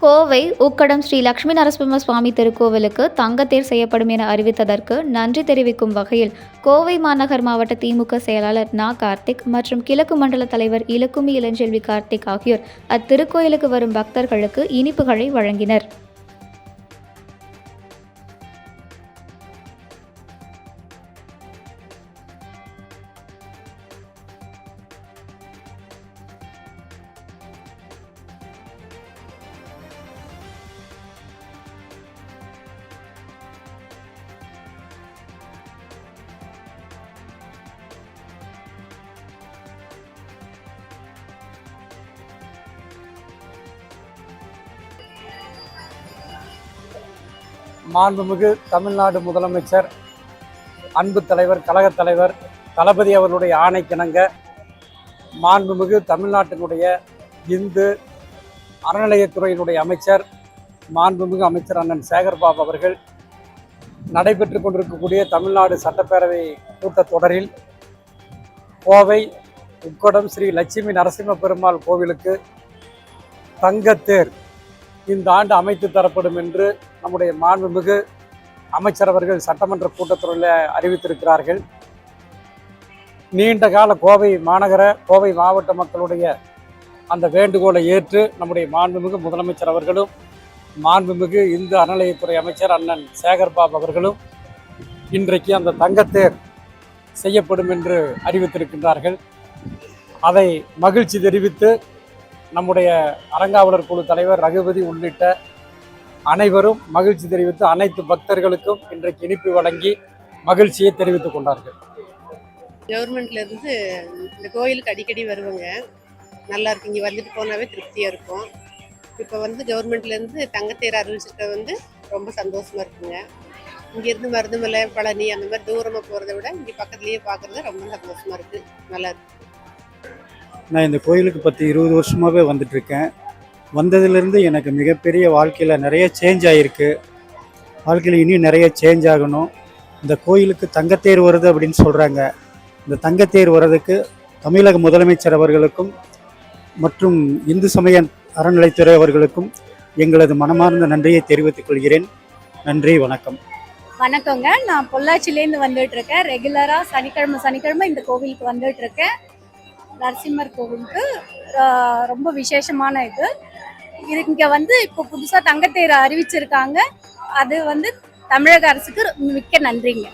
கோவை உக்கடம் ஸ்ரீ லக்ஷ்மி நரசிம்ம சுவாமி திருக்கோவிலுக்கு தங்கத்தேர் செய்யப்படும் என அறிவித்ததற்கு நன்றி தெரிவிக்கும் வகையில் கோவை மாநகர் மாவட்ட திமுக செயலாளர் நா. கார்த்திக் மற்றும் கிழக்கு மண்டல தலைவர் இலக்குமி இளஞ்செல்வி கார்த்திக் ஆகியோர் அத்திருக்கோயிலுக்கு வரும் பக்தர்களுக்கு இனிப்புகளை வழங்கினர். மாண்புமிகு தமிழ்நாடு முதலமைச்சர் அன்பு தலைவர் கழகத் தலைவர் தளபதி அவர்களுடைய ஆணைக்கிணங்க மாண்புமிகு தமிழ்நாட்டினுடைய இந்து அறநிலையத்துறையினுடைய அமைச்சர் மாண்புமிகு அமைச்சர் அண்ணன் சேகர்பாபு அவர்கள் நடைபெற்று கொண்டிருக்கக்கூடிய தமிழ்நாடு சட்டப்பேரவை கூட்டத்தொடரில் கோவை உக்கடம் ஸ்ரீ லட்சுமி நரசிம்ம பெருமாள் கோவிலுக்கு தங்கத்தேர் இந்த ஆண்டு அமைத்து தரப்படும் என்று நம்முடைய மாண்புமிகு அமைச்சர் அவர்கள் சட்டமன்ற கூட்டத்தொடரில் அறிவித்திருக்கிறார்கள். நீண்ட கால கோவை மாநகர கோவை மாவட்ட மக்களுடைய அந்த வேண்டுகோளை ஏற்று நம்முடைய மாண்புமிகு முதலமைச்சர் அவர்களும் மாண்புமிகு இந்து அறநிலையத்துறை அமைச்சர் அண்ணன் சேகர்பாபு அவர்களும் இன்றைக்கு அந்த தங்கத்தேர் செய்யப்படும் என்று அறிவித்திருக்கின்றார்கள். அதை மகிழ்ச்சி தெரிவித்து நம்முடைய அறங்காவலர் குழு தலைவர் ரகுபதி உள்ளிட்ட அனைவரும் மகிழ்ச்சி தெரிவித்து அனைத்து பக்தர்களுக்கும் இன்றைக்கு இனிப்பு வழங்கி மகிழ்ச்சியை தெரிவித்துக் கொண்டார்கள். கவர்மெண்ட்ல இருந்து இந்த கோயிலுக்கு அடிக்கடி வருவாங்க. நல்லா இருக்கு இங்கே வந்துட்டு போனாவே திருப்தியாக இருக்கும். இப்போ வந்து கவர்மெண்ட்ல இருந்து தங்கத்தேர் அறிவிச்சிருக்க வந்து ரொம்ப சந்தோஷமா இருக்குங்க. இங்கேருந்து மருதுமலை பழனி அந்த மாதிரி தூரமாக போகிறத விட இங்கே பக்கத்துலேயே பார்க்குறது ரொம்ப சந்தோஷமா இருக்கு. நல்லா இருக்கு. நான் இந்த கோயிலுக்கு பத்து இருபது வருஷமாகவே வந்துட்டுருக்கேன் வந்ததுலேருந்து எனக்கு மிகப்பெரிய வாழ்க்கையில் நிறைய சேஞ்ச் ஆகிருக்கு வாழ்க்கையில் இன்னும் நிறைய சேஞ்ச் ஆகணும். இந்த கோயிலுக்கு தங்கத்தேர் வருது அப்படின்னு சொல்கிறாங்க இந்த தங்கத்தேர் வர்றதுக்கு தமிழக முதலமைச்சர் அவர்களுக்கும் மற்றும் இந்து சமய அறநிலைத்துறை அவர்களுக்கும் எங்களது மனமார்ந்த நன்றியை தெரிவித்துக் கொள்கிறேன். நன்றி வணக்கம். வணக்கங்க. நான் பொள்ளாச்சிலேருந்து வந்துட்டு இருக்கேன் ரெகுலராக சனிக்கிழமை சனிக்கிழமை இந்த கோவிலுக்கு வந்துட்டு இருக்கேன் நரசிம்மர் கோவிலுக்கு ரொம்ப விசேஷமான இது. இங்க வந்து இப்போ புதுசா தங்கத்தேர் அறிவிச்சிருக்காங்க. அது வந்து தமிழக அரசுக்கு மிக்க நன்றிங்க.